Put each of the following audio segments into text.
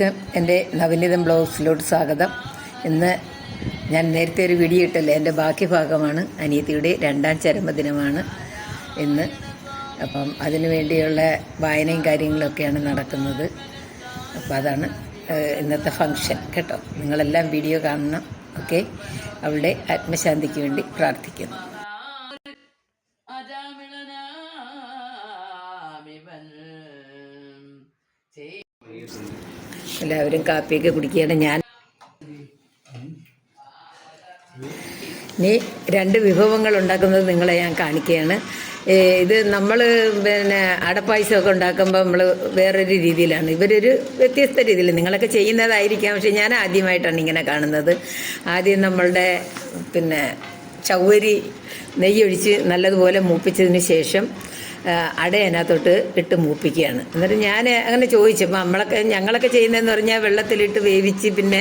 എല്ലാവർക്കും എന്റെ നവനീതം ബ്ലോഗ്സിലോട്ട് സ്വാഗതം. ഇന്ന് ഞാൻ നേരത്തെ ഒരു വീഡിയോ ഇട്ടല്ലേ? എന്റെ ബാക്കി ഭാഗമാണ്. അനിയത്തിയുടെ രണ്ടാം ചരമദിനമാണ് ഇന്ന്. അപ്പം അതിനു വേണ്ടിയുള്ള വായനയും കാര്യങ്ങളൊക്കെയാണ് നടക്കുന്നത്. അപ്പോൾ അതാണ് ഇന്നത്തെ ഫങ്ഷൻ കേട്ടോ? നിങ്ങളെല്ലാം വീഡിയോ കാണണം. ഓക്കെ? അവളുടെ ആത്മശാന്തിക്ക് വേണ്ടി പ്രാർത്ഥിക്കുന്നു. എല്ലാവരും കാപ്പിയൊക്കെ കുടിക്കുകയാണ് ഞാൻ. ഇനി രണ്ട് വിഭവങ്ങൾ ഉണ്ടാക്കുന്നത് നിങ്ങളെ ഞാൻ കാണിക്കുകയാണ്. ഇത് നമ്മൾ പിന്നെ അടപ്പായസമൊക്കെ ഉണ്ടാക്കുമ്പോൾ നമ്മൾ വേറൊരു രീതിയിലാണ്. ഇവരൊരു വ്യത്യസ്ത രീതിയിൽ നിങ്ങളൊക്കെ ചെയ്യുന്നതായിരിക്കാം. പക്ഷെ ഞാൻ ആദ്യമായിട്ടാണ് ഇങ്ങനെ കാണുന്നത്. ആദ്യം നമ്മളുടെ പിന്നെ ചവ്വരി നെയ്യൊഴിച്ച് നല്ലതുപോലെ മൂപ്പിച്ചതിന് ശേഷം അട അതിനകത്തോട്ട് ഇട്ട് മൂപ്പിക്കുകയാണ്. എന്നിട്ട് ഞാൻ അങ്ങനെ ചോദിച്ചപ്പോൾ നമ്മളൊക്കെ ഞങ്ങളൊക്കെ ചെയ്യുന്നതെന്ന് പറഞ്ഞാൽ വെള്ളത്തിലിട്ട് വേവിച്ച് പിന്നെ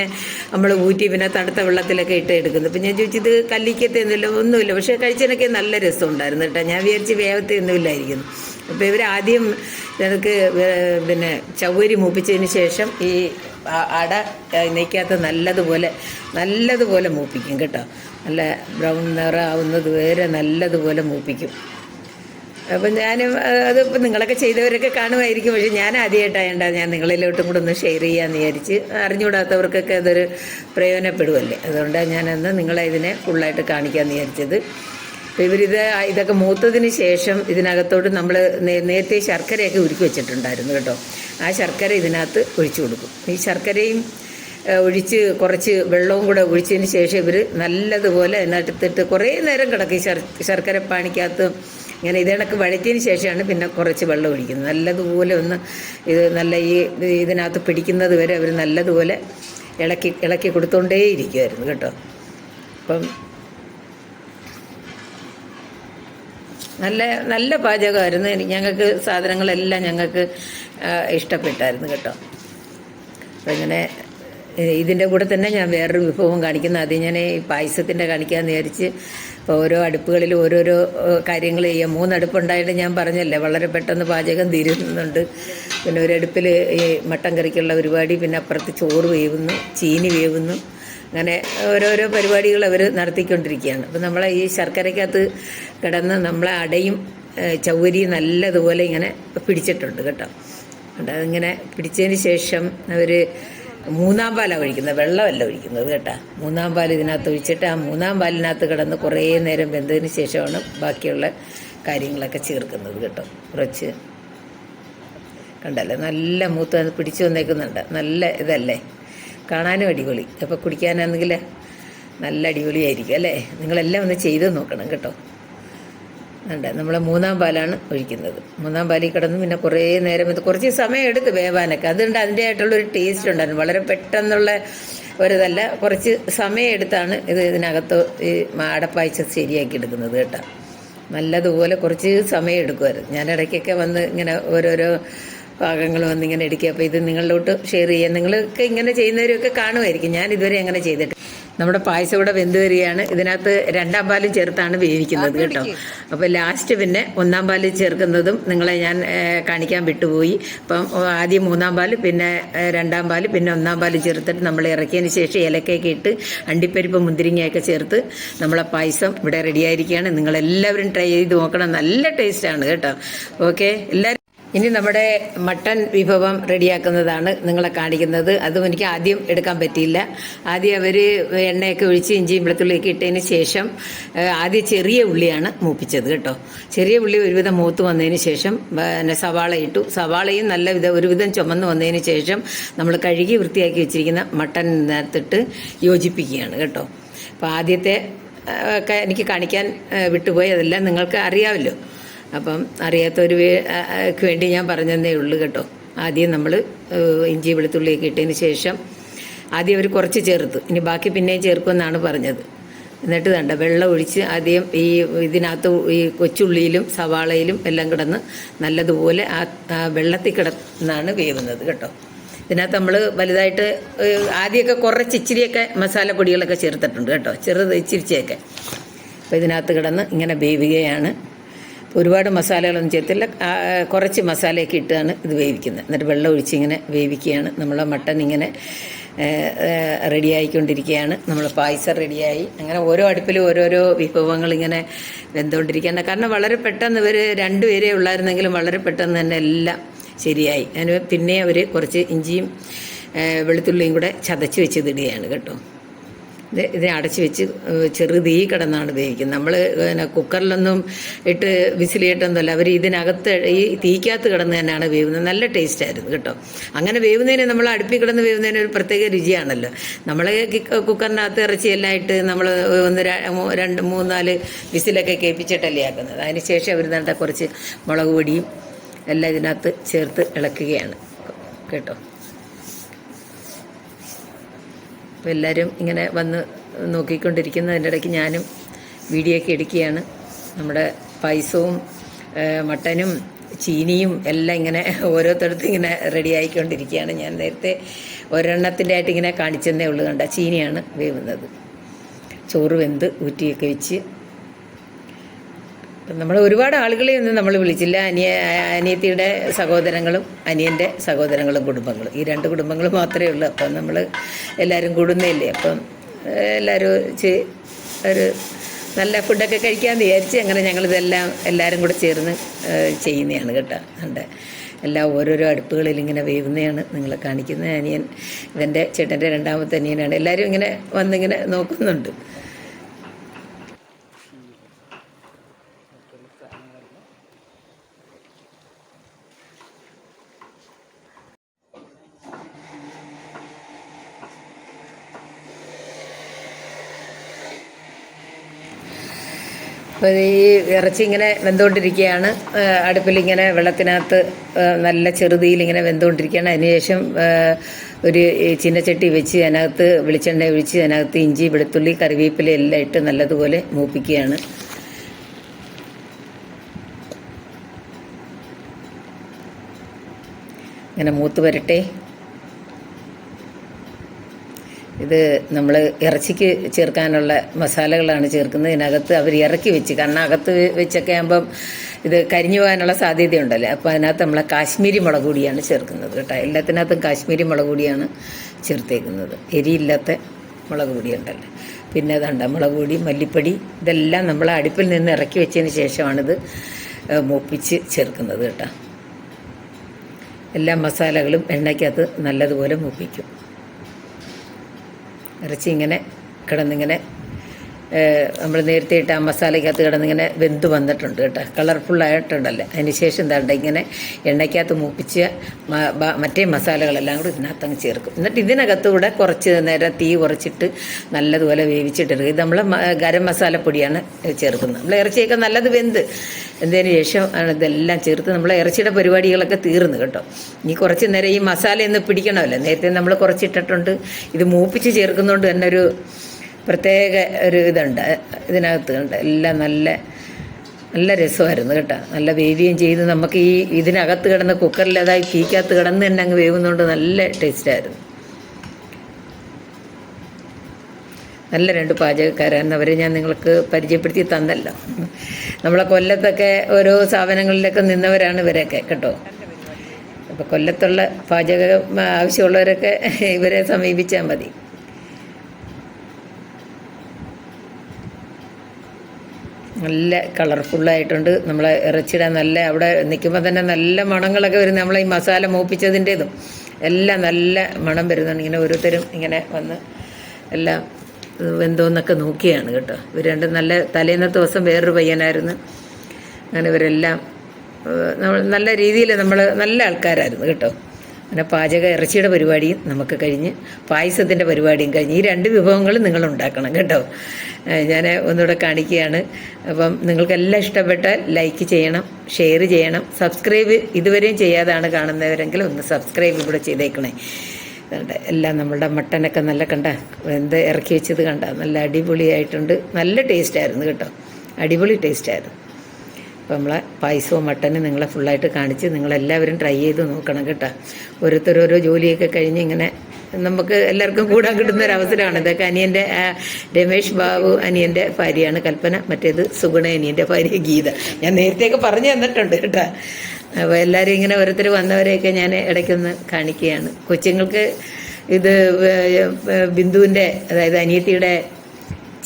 നമ്മൾ ഊറ്റി പിന്നെ തണുത്ത വെള്ളത്തിലൊക്കെ ഇട്ട് എടുക്കുന്നു. അപ്പം ഞാൻ ചോദിച്ചത് കല്ലിക്കത്തൊന്നുമില്ല ഒന്നുമില്ല പക്ഷേ കഴിച്ചതിനൊക്കെ നല്ല രസം ഉണ്ടായിരുന്നു കേട്ടോ. ഞാൻ വിചാരിച്ച് വേവത്തൊന്നുമില്ലായിരിക്കുന്നു അപ്പോൾ ഇവർ ആദ്യം ഞങ്ങൾക്ക് പിന്നെ ചവ്വരി മൂപ്പിച്ചതിന് ശേഷം ഈ അട നെയ്ക്കകത്ത് നല്ലതുപോലെ നല്ലതുപോലെ മൂപ്പിക്കും കേട്ടോ. നല്ല ബ്രൗൺ നിറം ആവുന്നത് വരെ നല്ലതുപോലെ മൂപ്പിക്കും. അപ്പം ഞാനും അത് നിങ്ങളൊക്കെ ചെയ്തവരൊക്കെ കാണുമായിരിക്കും. പക്ഷെ ഞാൻ ആദ്യമായിട്ടായണ്ട ഞാൻ നിങ്ങളിലോട്ടും കൂടെ ഒന്ന് ഷെയർ ചെയ്യാമെന്ന് വിചാരിച്ച് അറിഞ്ഞുകൂടാത്തവർക്കൊക്കെ അതൊരു പ്രയോജനപ്പെടുമല്ലേ അതുകൊണ്ടാണ് ഞാനന്ന് നിങ്ങളെ ഇതിനെ ഫുള്ളായിട്ട് കാണിക്കാമെന്ന് വിചാരിച്ചത്. അപ്പോൾ ഇവരിത് ഇതൊക്കെ മൂത്തതിന് ശേഷം ഇതിനകത്തോട്ട് നമ്മൾ നേരത്തെ ശർക്കരയൊക്കെ ഉരുക്കി വെച്ചിട്ടുണ്ടായിരുന്നു കേട്ടോ. ആ ശർക്കര ഇതിനകത്ത് ഒഴിച്ചു കൊടുക്കും. ഈ ശർക്കരയും ഒഴിച്ച് കുറച്ച് വെള്ളവും കൂടെ ഒഴിച്ചതിന് ശേഷം ഇവർ നല്ലതുപോലെ അതിനകത്തിട്ട് കുറേ നേരം കിടക്കും. ശർക്കര പാനിക്കകത്ത് ഇങ്ങനെ ഇതേണക്ക് വഴറ്റിയതിന് ശേഷമാണ് പിന്നെ കുറച്ച് വെള്ളം ഒഴിക്കുന്നത്. നല്ലതുപോലെ ഒന്ന് ഇത് നല്ല ഈ ഇതിനകത്ത് പിടിക്കുന്നത് വരെ അവർ നല്ലതുപോലെ ഇളക്കി ഇളക്കി കൊടുത്തോണ്ടേ ഇരിക്കുമായിരുന്നു കേട്ടോ. അപ്പം നല്ല നല്ല പാചകമായിരുന്നു. ഞങ്ങൾക്ക് സാധനങ്ങളെല്ലാം ഞങ്ങൾക്ക് ഇഷ്ടപ്പെട്ടായിരുന്നു കേട്ടോ. അപ്പം ഇങ്ങനെ ഇതിന്റെ കൂടെ തന്നെ ഞാൻ വേറൊരു വിഭവം കാണിക്കുന്നത് അത് ഞാൻ ഈ പായസത്തിന്റെ കാണിക്കാമെന്ന് വിചാരിച്ച് ഇപ്പോൾ ഓരോ അടുപ്പുകളിൽ ഓരോരോ കാര്യങ്ങൾ ചെയ്യാം. മൂന്നടുപ്പുണ്ടായിട്ട് ഞാൻ പറഞ്ഞല്ലേ വളരെ പെട്ടെന്ന് പാചകം തീരുന്നുണ്ട്. പിന്നെ ഒരു അടുപ്പിൽ ഈ മട്ടൻ കറിക്കുള്ള പരിപാടി പിന്നെ അപ്പുറത്ത് ചോറ് വേവുന്നു ചീനി വേവുന്നു. അങ്ങനെ ഓരോരോ പരിപാടികൾ അവർ നടത്തിക്കൊണ്ടിരിക്കുകയാണ്. അപ്പം നമ്മളെ ഈ ശർക്കരയ്ക്കകത്ത് കിടന്ന് നമ്മളെ അടയും ചൗവരിയും നല്ലതുപോലെ ഇങ്ങനെ പിടിച്ചിട്ടുണ്ട് കേട്ടോ. അതിങ്ങനെ പിടിച്ചതിന് ശേഷം അവർ മൂന്നാം പാലാണ് ഒഴിക്കുന്നത്. വെള്ളമല്ല ഒഴിക്കുന്നത് കേട്ടാ. മൂന്നാം പാൽ ഇതിനകത്ത് ഒഴിച്ചിട്ട് ആ മൂന്നാം പാലിനകത്ത് കിടന്ന് കുറേ നേരം വെന്തതിന് ശേഷമാണ് ബാക്കിയുള്ള കാര്യങ്ങളൊക്കെ ചേർക്കുന്നത് കേട്ടോ. കുറച്ച് കണ്ടല്ലേ? നല്ല മൂത്ത് പിടിച്ചു വന്നേക്കുന്നുണ്ട്. നല്ല ഇതല്ലേ? കാണാനും അടിപൊളി. അപ്പോൾ കുടിക്കാനാണെങ്കിൽ നല്ല അടിപൊളിയായിരിക്കും അല്ലേ? നിങ്ങളെല്ലാം ഒന്ന് ചെയ്ത് നോക്കണം കേട്ടോ. ഉണ്ട്. നമ്മൾ മൂന്നാം പാലാണ് ഒഴിക്കുന്നത്. മൂന്നാം പാലിൽ കിടന്ന് പിന്നെ കുറേ നേരം ഇത് കുറച്ച് സമയം എടുത്ത് വേവാനൊക്കെ. അതുകൊണ്ട് ആയിട്ടുള്ളൊരു ടേസ്റ്റ് ഉണ്ടായിരുന്നു. വളരെ പെട്ടെന്നുള്ള ഒരിതല്ല. കുറച്ച് സമയം എടുത്താണ് ഇത് ഇതിനകത്ത് ഈ അടപ്പായച്ച ശരിയാക്കി എടുക്കുന്നത് കേട്ടോ. നല്ലതുപോലെ കുറച്ച് സമയം എടുക്കുമായിരുന്നു. ഞാൻ ഇടയ്ക്കൊക്കെ വന്ന് ഇങ്ങനെ ഓരോരോ ഭാഗങ്ങൾ വന്ന് ഇങ്ങനെ എടുക്കുക അപ്പോൾ ഇത് നിങ്ങളിലോട്ട് ഷെയർ ചെയ്യാം. നിങ്ങളൊക്കെ ഇങ്ങനെ ചെയ്യുന്നവരൊക്കെ കാണുമായിരിക്കും. ഞാൻ ഇതുവരെ അങ്ങനെ ചെയ്തിട്ട് നമ്മുടെ പായസം ഇവിടെ വെന്ത് വരികയാണ്. ഇതിനകത്ത് രണ്ടാം പാൽ ചേർത്താണ് വേവിക്കുന്നത് കേട്ടോ. അപ്പോൾ ലാസ്റ്റ് പിന്നെ ഒന്നാം പാൽ ചേർക്കുന്നതും നിങ്ങളെ ഞാൻ കാണിക്കാൻ വിട്ടുപോയി. അപ്പം ആദ്യം മൂന്നാം പാൽ പിന്നെ രണ്ടാം പാൽ പിന്നെ ഒന്നാം പാൽ ചേർത്തിട്ട് നമ്മൾ ഇറക്കിയതിന് ശേഷം ഇലക്കൊക്കെ ഇട്ട് അണ്ടിപ്പരിപ്പ് മുന്തിരിങ്ങയൊക്കെ ചേർത്ത് നമ്മളെ പായസം ഇവിടെ റെഡിയായിരിക്കുകയാണ് നിങ്ങളെല്ലാവരും ട്രൈ ചെയ്ത് നോക്കണം. നല്ല ടേസ്റ്റാണ് കേട്ടോ. ഓക്കെ എല്ലാവരും ഇനി നമ്മുടെ മട്ടൺ വിഭവം റെഡിയാക്കുന്നതാണ് നിങ്ങളെ കാണിക്കുന്നത്. അതും എനിക്ക് ആദ്യം എടുക്കാൻ പറ്റിയില്ല. ആദ്യം അവർ എണ്ണയൊക്കെ ഒഴിച്ച് ഇഞ്ചിയും വെളുത്തുള്ളിയൊക്കെ ഇട്ടതിന് ശേഷം ആദ്യം ചെറിയ ഉള്ളിയാണ് മൂപ്പിച്ചത് കേട്ടോ. ചെറിയ ഉള്ളി ഒരുവിധം മൂത്ത് വന്നതിന് ശേഷം പിന്നെ സവാള ഇട്ടു. സവാളയും നല്ല വിധം ഒരുവിധം ചുമന്ന് വന്നതിന് ശേഷം നമ്മൾ കഴുകി വൃത്തിയാക്കി വെച്ചിരിക്കുന്ന മട്ടനകത്തിട്ട് യോജിപ്പിക്കുകയാണ് കേട്ടോ. അപ്പോൾ ആദ്യത്തെ ഒക്കെ എനിക്ക് കാണിക്കാൻ വിട്ടുപോയി. അതെല്ലാം നിങ്ങൾക്ക് അറിയാമല്ലോ. അപ്പം അറിയാത്തൊരു വേണ്ടി ഞാൻ പറഞ്ഞതേ ഉള്ളൂ കേട്ടോ. ആദ്യം നമ്മൾ ഇഞ്ചി വെളുത്തുള്ളിയൊക്കെ ഇട്ടതിന് ശേഷം ആദ്യം അവർ കുറച്ച് ചേർത്ത്. ഇനി ബാക്കി പിന്നെയും ചേർക്കുമെന്നാണ് പറഞ്ഞത്. എന്നിട്ട് കണ്ട വെള്ളം ഒഴിച്ച് ആദ്യം ഈ ഇതിനകത്ത് ഈ കൊച്ചുള്ളിയിലും സവാളയിലും എല്ലാം കിടന്ന് നല്ലതുപോലെ ആ വെള്ളത്തിൽ കിടന്നാണ് വേവുന്നത് കേട്ടോ. ഇതിനകത്ത് നമ്മൾ വലുതായിട്ട് ആദ്യമൊക്കെ കുറച്ച് ഇച്ചിരിയൊക്കെ മസാലപ്പൊടികളൊക്കെ ചേർത്തിട്ടുണ്ട് കേട്ടോ. ചെറുത് ഇച്ചിരിച്ചയൊക്കെ അപ്പോൾ ഇതിനകത്ത് കിടന്ന് ഇങ്ങനെ വേവുകയാണ്. ഒരുപാട് മസാലകളൊന്നും ചേർത്തില്ല കുറച്ച് മസാലയൊക്കെ ഇട്ടാണ് ഇത് വേവിക്കുന്നത്. എന്നിട്ട് വെള്ളം ഒഴിച്ച് ഇങ്ങനെ വേവിക്കുകയാണ്. നമ്മളെ മട്ടൻ ഇങ്ങനെ റെഡി ആയിക്കൊണ്ടിരിക്കുകയാണ് നമ്മൾ പായസം റെഡിയായി. അങ്ങനെ ഓരോ അടുപ്പിലും ഓരോരോ വിഭവങ്ങൾ ഇങ്ങനെ വെന്തുകൊണ്ടിരിക്കുകയാണ് കാരണം വളരെ പെട്ടെന്ന് ഇവർ രണ്ടുപേരേ ഉള്ളായിരുന്നെങ്കിലും വളരെ പെട്ടെന്ന് തന്നെ എല്ലാം ശരിയായി. അതിന് പിന്നെ അവർ കുറച്ച് ഇഞ്ചിയും വെളുത്തുള്ളിയും കൂടെ ചതച്ച് വെച്ച് ഇടുകയാണ് കേട്ടോ. ഇത് അടച്ചു വെച്ച് ചെറു തീ കിടന്നാണ് ഉപയോഗിക്കുന്നത്. നമ്മൾ പിന്നെ കുക്കറിലൊന്നും ഇട്ട് വിസിലിയിട്ടൊന്നുമല്ല അവർ ഇതിനകത്ത് ഈ തീക്കകത്ത് കിടന്ന് തന്നെയാണ് വേവുന്നത്. നല്ല ടേസ്റ്റ് ആയിരുന്നു കേട്ടോ. അങ്ങനെ വേവുന്നതിന് നമ്മൾ അടുപ്പി കിടന്ന് വേവുന്നതിന് ഒരു പ്രത്യേക രുചിയാണല്ലോ. നമ്മൾ കുക്കറിനകത്ത് ഇറച്ചിയെല്ലാം ഇട്ട് നമ്മൾ ഒന്ന് രണ്ട് മൂന്നാൽ വിസിലൊക്കെ കേൾപ്പിച്ചിട്ടല്ലേ ആക്കുന്നത്. അതിന് ശേഷം അവർ നല്ല കുറച്ച് മുളക് പൊടിയും എല്ലാം ഇതിനകത്ത് ചേർത്ത് ഇളക്കുകയാണ്. കേട്ടോ. അപ്പോൾ എല്ലാവരും ഇങ്ങനെ വന്ന് നോക്കിക്കൊണ്ടിരിക്കുന്നതിന്റെ ഇടയ്ക്ക് ഞാനും വീഡിയോ ഒക്കെ എടുക്കുകയാണ്. നമ്മുടെ പൈസവും മട്ടനും ചീനിയും എല്ലാം ഇങ്ങനെ ഓരോരുത്തടത്ത് ഇങ്ങനെ റെഡി ആയിക്കൊണ്ടിരിക്കുകയാണ്. ഞാൻ നേരത്തെ ഒരെണ്ണത്തിന്റെ ആയിട്ട് ഇങ്ങനെ കാണിച്ചെന്നേ ഉള്ളൂ കണ്ട? ചീനിയാണ് വേവുന്നത്. ചോറ് വെന്ത് ഊറ്റിയൊക്കെ വെച്ച് നമ്മൾ ഒരുപാട് ആളുകളെ ഒന്നും നമ്മൾ വിളിച്ചില്ല. അനിയ അനിയത്തിയുടെ സഹോദരങ്ങളും അനിയന്റെ സഹോദരങ്ങളും കുടുംബങ്ങളും. ഈ രണ്ട് കുടുംബങ്ങൾ മാത്രമേ ഉള്ളൂ. അപ്പം നമ്മൾ എല്ലാവരും കൂടുന്നില്ലേ അപ്പം എല്ലാവരും ഒരു നല്ല ഫുഡൊക്കെ കഴിക്കാൻ വിചാരിച്ച് അങ്ങനെ ഞങ്ങളിതെല്ലാം എല്ലാവരും കൂടെ ചേർന്ന് ചെയ്യുന്നതാണ് കേട്ടോ. ഉണ്ട് എല്ലാം ഓരോരോ അടുപ്പുകളിൽ ഇങ്ങനെ വേവുന്നതാണ് നിങ്ങളെ കാണിക്കുന്നത് അനിയൻ. ഇതെന്റെ ചേട്ടന്റെ രണ്ടാമത്തെ അനിയനാണ്. എല്ലാവരും ഇങ്ങനെ വന്നിങ്ങനെ നോക്കുന്നുണ്ട്. അപ്പോൾ ഈ ഇറച്ചി ഇങ്ങനെ വെന്തുകൊണ്ടിരിക്കുകയാണ്. അടുപ്പിൽ ഇങ്ങനെ വെള്ളത്തിനകത്ത് നല്ല ചെറുതിയിൽ ഇങ്ങനെ വെന്തുകൊണ്ടിരിക്കുകയാണ്. അതിനുശേഷം ഒരു ചിന്നച്ചട്ടി വെച്ച് അതിനകത്ത് വെളിച്ചെണ്ണ ഒഴിച്ച് അതിനകത്ത് ഇഞ്ചി വെളുത്തുള്ളി കറിവേപ്പില എല്ലാം ഇട്ട് നല്ലതുപോലെ മൂപ്പിക്കുകയാണ്. ഇങ്ങനെ മൂത്ത് വരട്ടെ. ഇത് നമ്മൾ ഇറച്ചിക്ക് ചേർക്കാനുള്ള മസാലകളാണ് ചേർക്കുന്നത്. ഇതിനകത്ത് അവർ ഇറക്കി വെച്ച് കാരണം അകത്ത് വെച്ചൊക്കെ ആകുമ്പം ഇത് കരിഞ്ഞു പോകാനുള്ള സാധ്യതയുണ്ടല്ലോ? അപ്പോൾ അതിനകത്ത് നമ്മൾ കാശ്മീരി മുളക് പൊടിയാണ് ചേർക്കുന്നത് കേട്ടോ. എല്ലാത്തിനകത്തും കാശ്മീരി മുളക് പൊടിയാണ് ചേർത്തേക്കുന്നത്. എരിയില്ലാത്ത മുളക് പൊടിയുണ്ടല്ലോ പിന്നെ അതുണ്ട് മുളക് പൊടി മല്ലിപ്പൊടി ഇതെല്ലാം നമ്മൾ അടുപ്പിൽ നിന്ന് ഇറക്കി വെച്ചതിന് ശേഷമാണിത് മൂപ്പിച്ച് ചേർക്കുന്നത് കേട്ടോ. എല്ലാ മസാലകളും എണ്ണയ്ക്കകത്ത് നല്ലതുപോലെ മൂപ്പിക്കും. ഇറച്ചി ഇങ്ങനെ കിടന്നിങ്ങനെ നമ്മൾ നേരത്തെ ഇട്ട ആ മസാലയ്ക്കകത്ത് കിടന്നിങ്ങനെ വെന്ത് വന്നിട്ടുണ്ട് കേട്ടോ. കളർഫുള്ളായിട്ടുണ്ടല്ലോ അതിന് ശേഷം എന്താണ്ട് ഇങ്ങനെ എണ്ണയ്ക്കകത്ത് മൂപ്പിച്ച് മറ്റേ മസാലകളെല്ലാം കൂടി ഇതിനകത്ത് അങ്ങ് ചേർക്കും. എന്നിട്ട് ഇതിനകത്തൂടെ കുറച്ച് നേരം തീ കുറച്ചിട്ട് നല്ലതുപോലെ വേവിച്ചിട്ടെടുക്കും. ഇത് നമ്മൾ ഗരം മസാലപ്പൊടിയാണ് ചേർക്കുന്നത്. നമ്മൾ ഇറച്ചിയൊക്കെ നല്ലത് വെന്ത് എന്തതിന് ശേഷം ആണ് ഇതെല്ലാം ചേർത്ത് നമ്മൾ ഇറച്ചിയുടെ പരിപാടികളൊക്കെ തീർന്നു കേട്ടോ. ഇനി കുറച്ച് നേരം ഈ മസാല ഒന്ന് പിടിക്കണമല്ലോ. നേരത്തെ നമ്മൾ കുറച്ചിട്ടിട്ടുണ്ട്. ഇത് മൂപ്പിച്ച് ചേർക്കുന്നതുകൊണ്ട് തന്നെ ഒരു പ്രത്യേക ഒരു ഇതുണ്ട്. ഇതിനകത്ത് ഉണ്ട് എല്ലാം നല്ല നല്ല രസമായിരുന്നു കേട്ടോ. നല്ല വേവിയും ചെയ്ത് നമുക്ക് ഈ ഇതിനകത്ത് കിടന്ന് കുക്കറിൽ അതായി തീക്കകത്ത് കിടന്ന് തന്നെ അങ്ങ് വേവുന്നതുകൊണ്ട് നല്ല ടേസ്റ്റായിരുന്നു നല്ല രണ്ട് പാചകക്കാരായിരുന്നു അവരെ. ഞാൻ നിങ്ങൾക്ക് പരിചയപ്പെടുത്തി തന്നല്ലോ. നമ്മളെ കൊല്ലത്തൊക്കെ ഓരോ സ്ഥാപനങ്ങളിലൊക്കെ നിന്നവരാണ് ഇവരൊക്കെ കേട്ടോ. അപ്പോൾ കൊല്ലത്തുള്ള പാചക ആവശ്യമുള്ളവരൊക്കെ ഇവരെ സമീപിച്ചാൽ മതി. നല്ല കളർഫുള്ളായിട്ടുണ്ട് നമ്മളെ ഇറച്ചിയുടെ നല്ല അവിടെ നിൽക്കുമ്പോൾ തന്നെ നല്ല മണങ്ങളൊക്കെ വരുന്നത് നമ്മളെ ഈ മസാല മൂപ്പിച്ചതിന്റെതും. എല്ലാം നല്ല മണം വരുന്നുണ്ട് ഇങ്ങനെ ഓരോരുത്തരും ഇങ്ങനെ വന്ന് എല്ലാം എന്തോന്നൊക്കെ നോക്കിയാണ് കേട്ടോ. ഇവർ രണ്ടും നല്ല തലേന്നത്തെ ദിവസം വേറൊരു പയ്യനായിരുന്നു. അങ്ങനെ ഇവരെല്ലാം നമ്മൾ നല്ല രീതിയിൽ നമ്മൾ നല്ല ആൾക്കാരായിരുന്നു കേട്ടോ. അങ്ങനെ പാചക ഇറച്ചിയുടെ പരിപാടിയും നമുക്ക് കഴിഞ്ഞ് പായസത്തിന്റെ പരിപാടിയും കഴിഞ്ഞ് ഈ രണ്ട് വിഭവങ്ങളും നിങ്ങൾ ഉണ്ടാക്കണം കേട്ടോ. ഞാൻ ഒന്നുകൂടെ കാണിക്കുകയാണ്. അപ്പം നിങ്ങൾക്കെല്ലാം ഇഷ്ടപ്പെട്ടാൽ ലൈക്ക് ചെയ്യണം ഷെയർ ചെയ്യണം സബ്സ്ക്രൈബ് ഇതുവരെയും ചെയ്യാതാണ് കാണുന്നവരെങ്കിൽ ഒന്ന് സബ്സ്ക്രൈബ് ഇവിടെ ചെയ്തേക്കണേ. എല്ലാം നമ്മളുടെ മട്ടനൊക്കെ നല്ല കണ്ട എന്ത് ഇറക്കി വെച്ചത് കണ്ട നല്ല അടിപൊളിയായിട്ടുണ്ട്. നല്ല ടേസ്റ്റായിരുന്നു കേട്ടോ. അടിപൊളി ടേസ്റ്റായിരുന്നു നമ്മളെ പായസവും മട്ടനും നിങ്ങളെ ഫുള്ളായിട്ട് കാണിച്ച് നിങ്ങളെല്ലാവരും ട്രൈ ചെയ്ത് നോക്കണം കേട്ടോ. ഓരോരുത്തരോരോ ജോലിയൊക്കെ കഴിഞ്ഞ് ഇങ്ങനെ നമുക്ക് എല്ലാവർക്കും കൂടാൻ കിട്ടുന്ന ഒരു അവസരമാണ്. ഇതൊക്കെ അനിയന്റെ രമേഷ് ബാബു അനിയന്റെ ഭാര്യയാണ് കൽപ്പന മറ്റേത് സുഗുണ അനിയന്റെ ഭാര്യ ഗീത. ഞാൻ നേരത്തെയൊക്കെ പറഞ്ഞു തന്നിട്ടുണ്ട് കേട്ടോ. അപ്പോൾ എല്ലാവരും ഇങ്ങനെ ഓരോരുത്തർ വന്നവരെയൊക്കെ ഞാൻ ഇടയ്ക്കൊന്ന് കാണിക്കുകയാണ്. കൊച്ചുങ്ങൾക്ക് ഇത് ബിന്ദുവിന്റെ അതായത് അനിയത്തിയുടെ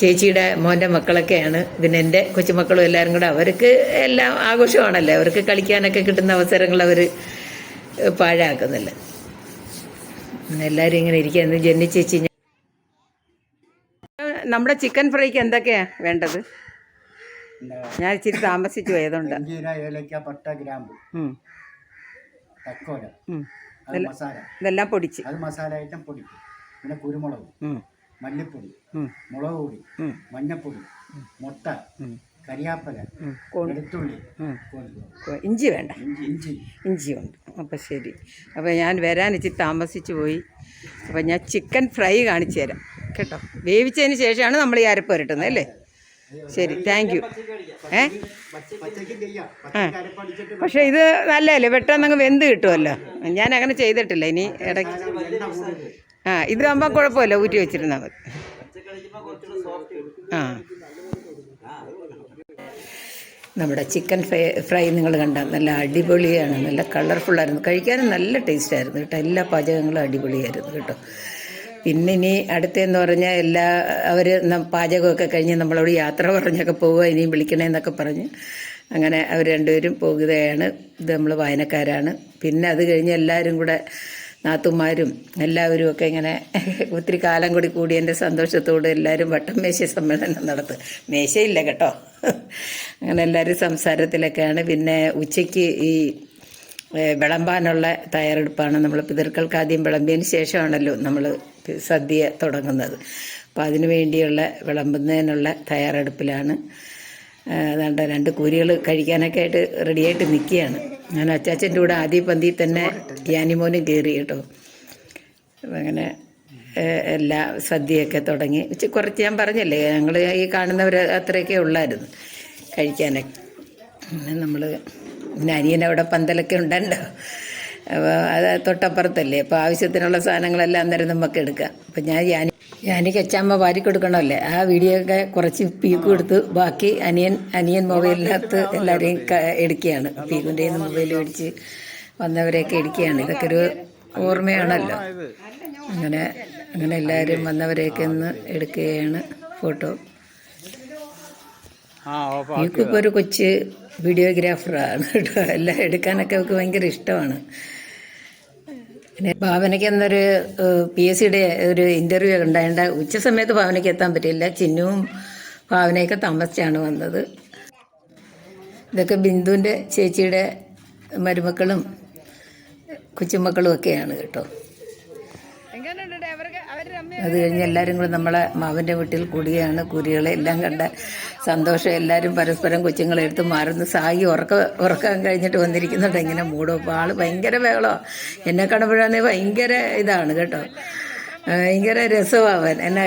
ചേച്ചിയുടെ മോന്റെ മക്കളൊക്കെയാണ്. പിന്നെ എന്റെ കൊച്ചുമക്കളും എല്ലാവരും കൂടെ അവർക്ക് എല്ലാം ആഘോഷമാണല്ലോ? അവർക്ക് കളിക്കാനൊക്കെ കിട്ടുന്ന അവസരങ്ങൾ അവർ പാഴാക്കുന്നില്ല. എല്ലാവരും ഇങ്ങനെ ഇരിക്കുന്നു ജന്നി ചേച്ചി നമ്മുടെ ചിക്കൻ ഫ്രൈക്ക് എന്തൊക്കെയാ വേണ്ടത്? ഞാൻ ഇച്ചിരി താമസിച്ചു പോയതുകൊണ്ട്. പട്ട ഗ്രാമ്പു. തക്കോല. ഇതെല്ലാം പൊടിച്ച്. അത് മസാല ഐറ്റം പൊടി പിന്നെ കുരുമുളക്. മല്ലിപ്പൊടി. മുളക് പൊടി മഞ്ഞപ്പൊടി മുട്ട കരിയാപ്പല. വെളുത്തുള്ളി ഇഞ്ചി വേണ്ട. ഇഞ്ചി ഇഞ്ചി. ഇഞ്ചിയുണ്ട്. അപ്പം ശരി. അപ്പം ഞാൻ വരാൻ ഇച്ചിരി താമസിച്ചു പോയി. അപ്പം ഞാൻ ചിക്കൻ ഫ്രൈ കാണിച്ചു തരാം. കേട്ടോ? വേവിച്ചതിന് ശേഷമാണ് നമ്മൾ ഈ അരപ്പ് പുരട്ടുന്നത് അല്ലേ? ശരി താങ്ക് യു ഏ? പക്ഷേ ഇത് നല്ലതല്ലേ? പെട്ടെന്ന് അങ്ങ് വെന്ത് കിട്ടുമല്ലോ. ഞാൻ അങ്ങനെ ചെയ്തിട്ടില്ല. ഇനി ഇടയ്ക്ക് ആ ഇതാകുമ്പോൾ കുഴപ്പമില്ല. ഊറ്റി വെച്ചിരുന്നാൽ മതി. ആ. നമ്മുടെ ചിക്കൻ ഫ്രൈ നിങ്ങൾ കണ്ട നല്ല അടിപൊളിയാണ് നല്ല കളർഫുള്ളായിരുന്നു കഴിക്കാനും നല്ല ടേസ്റ്റായിരുന്നു കേട്ടോ. എല്ലാ പാചകങ്ങളും അടിപൊളിയായിരുന്നു കേട്ടോ. പിന്നെ ഇനി അടുത്തെന്ന് പറഞ്ഞാൽ എല്ലാ അവർ പാചകമൊക്കെ കഴിഞ്ഞ് നമ്മളോട് യാത്ര പറഞ്ഞൊക്കെ പോവുക ഇനിയും വിളിക്കണേന്നൊക്കെ പറഞ്ഞ് അങ്ങനെ അവർ രണ്ടുപേരും പോകുകയാണ്. ഇത് നമ്മൾ വായനക്കാരാണ്. പിന്നെ അത് കഴിഞ്ഞ് എല്ലാവരും കൂടെ നാത്തുമാരും എല്ലാവരും ഒക്കെ ഇങ്ങനെ ഒത്തിരി കാലം കൂടി കൂടി എന്റെ സന്തോഷത്തോട് എല്ലാവരും വട്ടം മേശ സമ്മേളനം നടത്തും. മേശയില്ല കേട്ടോ. അങ്ങനെ എല്ലാവരും സംസാരത്തിലൊക്കെയാണ്. പിന്നെ ഉച്ചയ്ക്ക് ഈ വിളമ്പാനുള്ള തയ്യാറെടുപ്പാണ് നമ്മൾ. പിതൃക്കൾക്ക് ആദ്യം വിളമ്പിയതിന് ശേഷമാണല്ലോ നമ്മൾ സദ്യ തുടങ്ങുന്നത്. അപ്പോൾ അതിനു വേണ്ടിയുള്ള വിളമ്പുന്നതിനുള്ള തയ്യാറെടുപ്പിലാണ്. അതാണ്ട് രണ്ട് കൂരികൾ കഴിക്കാനൊക്കെ ആയിട്ട് റെഡിയായിട്ട് നിൽക്കുകയാണ്. ഞാൻ അച്ചാച്ചന്റെ കൂടെ ആദ്യ പന്തി തന്നെ യാനിമോനും കയറി കേട്ടോ. അങ്ങനെ എല്ലാ സദ്യയൊക്കെ തുടങ്ങി. കുറച്ച് ഞാൻ പറഞ്ഞല്ലേ ഞങ്ങൾ ഈ കാണുന്നവർ അത്രയൊക്കെ ഉള്ളായിരുന്നു കഴിക്കാനൊക്കെ പിന്നെ നമ്മൾ പിന്നെ അനിയനവിടെ പന്തലൊക്കെ ഉണ്ടല്ലോ. അപ്പോൾ അത് തൊട്ടപ്പുറത്തല്ലേ അപ്പോൾ ആവശ്യത്തിനുള്ള സാധനങ്ങളെല്ലാം അന്നേരം നമുക്ക് എടുക്കാം. അപ്പം ഞാൻ യാനി യാനിക്ക് അച്ചാമ്മ വാരി കൊടുക്കണമല്ലേ? ആ വീഡിയോ ഒക്കെ കുറച്ച് പീക്ക് കൊടുത്ത് ബാക്കി അനിയൻ അനിയൻ മൊബൈലിനകത്ത് എല്ലാവരെയും എടുക്കുകയാണ്. പീക്കുന്റെ മൊബൈൽ മേടിച്ച് വന്നവരെയൊക്കെ എടുക്കുകയാണ്. ഇതൊക്കെ ഒരു ഓർമ്മയാണല്ലോ. അങ്ങനെ അങ്ങനെ എല്ലാവരും വന്നവരെയൊക്കെ ഒന്ന് എടുക്കുകയാണ് ഫോട്ടോ. എനിക്കിപ്പോൾ ഒരു കൊച്ച് വീഡിയോഗ്രാഫറാണ് കേട്ടോ. എല്ലാം എടുക്കാനൊക്കെ അവർക്ക് ഭയങ്കര ഇഷ്ടമാണ്. ഭാവനയ്ക്ക് എന്നൊരു പി എസ് സിയുടെ ഒരു ഇന്റർവ്യൂ ഉണ്ടായേണ്ട ഉച്ച സമയത്ത് ഭാവനയ്ക്ക് എത്താൻ പറ്റിയില്ല. ചിന്നുവും ഭാവനയൊക്കെ താമസിച്ചാണ് വന്നത്. ഇതൊക്കെ ബിന്ദുവിന്റെ ചേച്ചിയുടെ മരുമക്കളും കൊച്ചുമക്കളും ഒക്കെയാണ് കേട്ടോ. അത് കഴിഞ്ഞ് എല്ലാവരും കൂടെ നമ്മളെ മാവിന്റെ വീട്ടിൽ കൂടിയാണ്. കുരികളെ എല്ലാം കണ്ട സന്തോഷം. എല്ലാവരും പരസ്പരം കൊച്ചുങ്ങളെ എടുത്ത് മാറുന്നു. സായി ഉറക്ക ഉറക്കാൻ കഴിഞ്ഞിട്ട് വന്നിരിക്കുന്നുണ്ട്. ഇങ്ങനെ മൂടും. അപ്പോൾ ആൾ ഭയങ്കര ബഹളോ. എന്നെ കാണുമ്പോഴാണ് ഭയങ്കര ഇതാണ് കേട്ടോ. ഭയങ്കര രസമാവൻ എന്നെ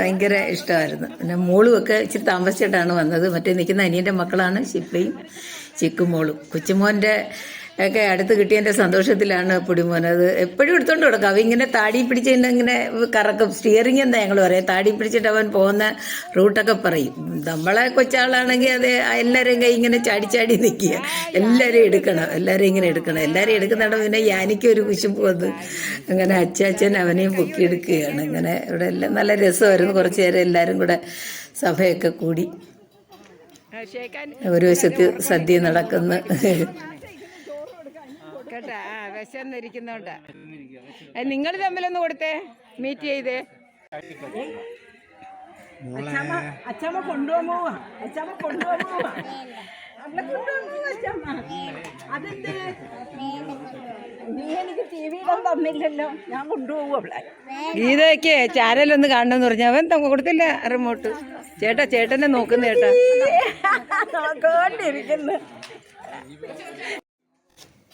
ഭയങ്കര ഇഷ്ടമായിരുന്നു. പിന്നെ മോളും ഒക്കെ ഇച്ചിരി താമസിച്ചിട്ടാണ് വന്നത്. മറ്റേ നിൽക്കുന്ന അനിയന്റെ മക്കളാണ് ശിപ്പയും ചിക്കുമോളും. കൊച്ചുമോന്റെ ഒക്കെ അടുത്ത് കിട്ടിയതിന്റെ സന്തോഷത്തിലാണ് പൊടിമോൻ. അത് എപ്പോഴും എടുത്തോണ്ട് കൊടുക്കും അവ ഇങ്ങനെ താടി പിടിച്ച് ഇങ്ങനെ കറക്കും. സ്റ്റിയറിംഗ് എന്താ ഞങ്ങൾ പറയാം? താടി പിടിച്ചിട്ട് അവൻ പോകുന്ന റൂട്ടൊക്കെ പറയും. നമ്മളെ കൊച്ചാളാണെങ്കിൽ അത് എല്ലാവരും കൈ ഇങ്ങനെ ചാടി ചാടി നിൽക്കുക. എല്ലാവരും എടുക്കണം. എല്ലാവരും ഇങ്ങനെ എടുക്കണം. എല്ലാവരും എടുക്കുന്നുണ്ട് പിന്നെ യാനിക്ക് ഒരു കുശുമ്പ് വന്ന് അങ്ങനെ അച്ചാച്ചൻ അവനെയും പൊക്കിയെടുക്കുകയാണ്. ഇങ്ങനെ ഇവിടെ എല്ലാം നല്ല രസമായിരുന്നു. കുറച്ച് നേരം എല്ലാവരും കൂടെ സഭയൊക്കെ കൂടി. ഒരു വശത്ത് സദ്യ നടക്കുന്നു. കേട്ടാ. ആ വിശന്നിരിക്കുന്നോണ്ടാ. നിങ്ങൾ തമ്മിലൊന്ന് കൊടുത്തേ. മീറ്റ് ചെയ്തേ. അച്ഛമ്മ കൊണ്ടുപോകാൻ പോവാ അച്ഛമ്മ കൊണ്ടുപോകാൻ പോവാ അവളെ കൊണ്ടുപോകാൻ പോവാ അച്ഛമ്മ. അതെന്ത്? നീ എനിക്ക് ടി വി ഇടാൻ തന്നില്ലല്ലോ. ഞാൻ കൊണ്ടുപോകും അവളെ. ഗീതയ്ക്ക് ചാനലൊന്ന് കാണണമെന്ന് പറഞ്ഞു. അവൻ തങ്ങ കൊടുത്തില്ല റിമോട്ട്. ചേട്ടാ ചേട്ടനെ നോക്കുന്ന ചേട്ടാ. നോക്കിക്കൊണ്ടിരിക്കുന്നു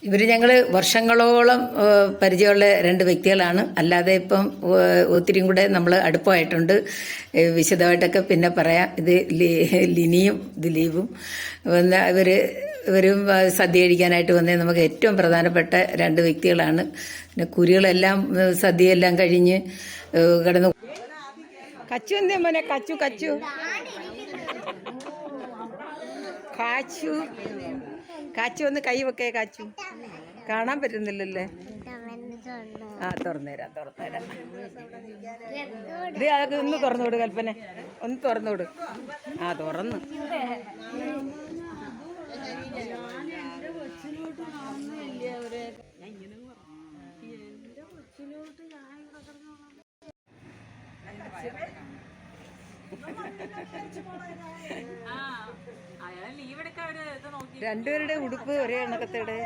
ഇവർ ഞങ്ങൾ വർഷങ്ങളോളം പരിചയമുള്ള രണ്ട് വ്യക്തികളാണ്. അല്ലാതെ ഇപ്പം ഒത്തിരിയും കൂടെ നമ്മൾ അടുപ്പമായിട്ടുണ്ട്. വിശദമായിട്ടൊക്കെ പിന്നെ പറയാം. ഇത് ലിനിയും ദിലീപും ഇവർ ഇവരും സദ്യ കഴിക്കാനായിട്ട് വന്നേ. നമുക്ക് ഏറ്റവും പ്രധാനപ്പെട്ട രണ്ട് വ്യക്തികളാണ്. പിന്നെ കുരികളെല്ലാം സദ്യയെല്ലാം കഴിഞ്ഞ് കിടന്ന് കച്ചു എന്തേ മോനെ? കച്ചു കച്ചു. കാച്ചു. കാച്ചു ഒന്ന് കൈ വെക്കേ കാച്ചു. കാണാൻ പറ്റുന്നില്ലല്ലേ? ആ തുറന്നുതരാം തുറന്നുതരാം അതൊക്കെ ഒന്ന് തുറന്നുവിട് കൽപ്പന. ഒന്ന് തുറന്നുവിട് ആ തുറന്നു. രണ്ടുപേരുടെ ഉടുപ്പ് ഒരേ എണ്ണക്കത്തേടെ?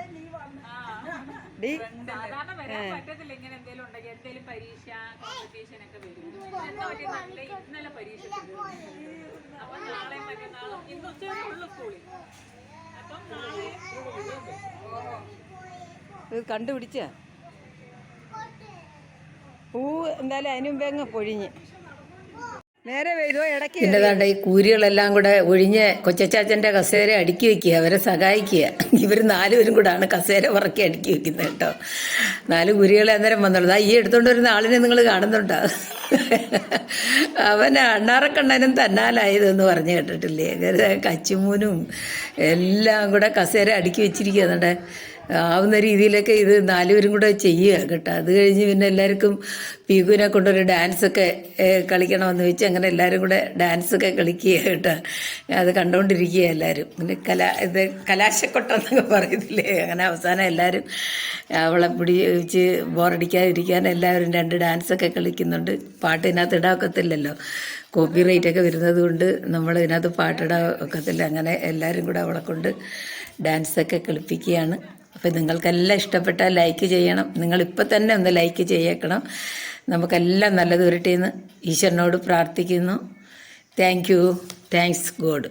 സാധാരണ വരാൻ പറ്റത്തില്ല ഇങ്ങനെ എന്തെങ്കിലും ഉണ്ടെങ്കിൽ എന്തെങ്കിലും പരീക്ഷ കോമ്പറ്റീഷൻ ഒക്കെ വരും. നല്ല ഇന്നലെ പരീക്ഷ അപ്പൊ നാളെ മറ്റന്നാളും ഇന്ന് ഉച്ചവരെ ഉള്ളു സ്കൂളിൽ അപ്പം നാളെ ഇത് കണ്ടുപിടിച്ച? പൂ എന്തായാലും അതിനുമ്പേ അങ്ങ് പൊഴിഞ്ഞ്. പിന്നെ താണ്ട ഈ കൂരികളെല്ലാം കൂടെ ഒഴിഞ്ഞ് കൊച്ചച്ചാച്ചന്റെ കസേര അടുക്കി വെക്കുക അവരെ സഹായിക്കുക. ഇവർ നാലുപേരും കൂടാണ് കസേര പറക്കി അടുക്കി വെക്കുന്നത് കേട്ടോ. നാല് കുരികളെ അന്നേരം വന്നുള്ളത് ഈ എടുത്തോണ്ട് വരുന്ന ആളിനെ നിങ്ങൾ കാണുന്നുണ്ടോ? അവൻ അണ്ണാറക്കണ്ണനും തന്നാലായതെന്ന് പറഞ്ഞു കേട്ടിട്ടില്ലേ? കച്ചുമൂനും എല്ലാം കൂടെ കസേര അടുക്കി വെച്ചിരിക്കുന്നുണ്ട് ആവുന്ന രീതിയിലൊക്കെ ഇത് നാലുപേരും കൂടെ ചെയ്യുക കേട്ടോ. അത് കഴിഞ്ഞ് പിന്നെ എല്ലാവർക്കും പീകുവിനെ കൊണ്ടൊരു ഡാൻസൊക്കെ കളിക്കണമെന്ന് വെച്ച് അങ്ങനെ എല്ലാവരും കൂടെ ഡാൻസൊക്കെ കളിക്കുക കേട്ടോ. അത് കണ്ടുകൊണ്ടിരിക്കുക എല്ലാവരും. പിന്നെ കലാ ഇത് കലാശക്കൊട്ടെന്നൊക്കെ പറയത്തില്ലേ അങ്ങനെ അവസാനം എല്ലാവരും അവളെ പിടിച്ച് ബോറടിക്കാതിരിക്കാൻ എല്ലാവരും രണ്ട് ഡാൻസൊക്കെ കളിക്കുന്നുണ്ട്. പാട്ട് ഇതിനകത്ത് ഇടാക്കത്തില്ലല്ലോ കോപ്പി റേറ്റ് ഒക്കെ വരുന്നത് കൊണ്ട് നമ്മൾ ഇതിനകത്ത് പാട്ടിടാൻ ഒക്കത്തില്ല അങ്ങനെ എല്ലാവരും കൂടെ അവളെ കൊണ്ട് ഡാൻസൊക്കെ കളിപ്പിക്കുകയാണ്. അപ്പോൾ നിങ്ങൾക്കെല്ലാം ഇഷ്ടപ്പെട്ടാൽ ലൈക്ക് ചെയ്യണം. നിങ്ങളിപ്പോൾ തന്നെ ഒന്ന് ലൈക്ക് ചെയ്യേക്കണം. നമുക്കെല്ലാം നല്ലത് വരട്ടെ എന്ന് ഈശ്വരനോട് പ്രാർത്ഥിക്കുന്നു. Thank you thanks God